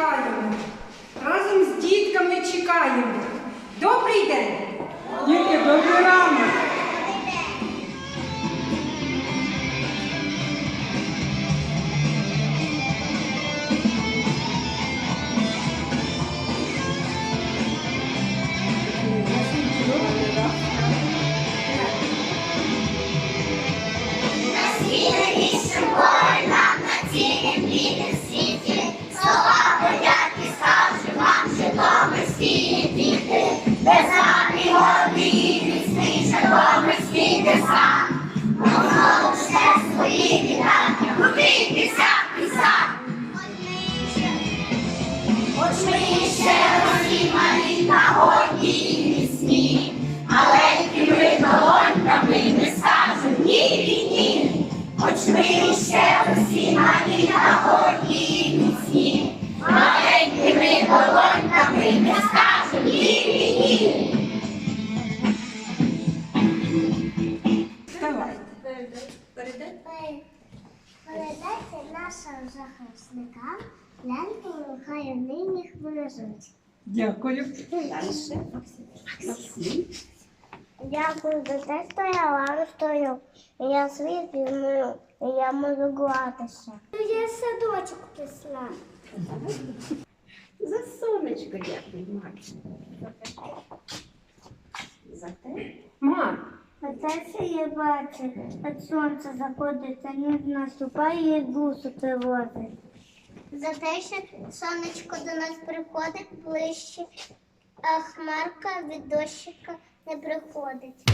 чекаємо. Разом з дітками чекаємо. Добрий день! Дітки, добрий ранок! Найсвітлішим воїнам на цілім білім світі, Хоч ми ще розімані на горді міцні, маленькими долоньками не скажемо ні ні. Вставайте. Передайте нашим захисникам ляльки, нехай вони їх бережуть. Дякую. Дякую за те, що я вам стою. Я світ візьму, і я можу гратися. Я садочок пішла. За сонечко дякую, Макс. Те, що я бачу, як сонце заходить, а ніж наступає і душу приводить. За те, що сонечко до нас приходить ближче, а хмарка від дощика не приходить.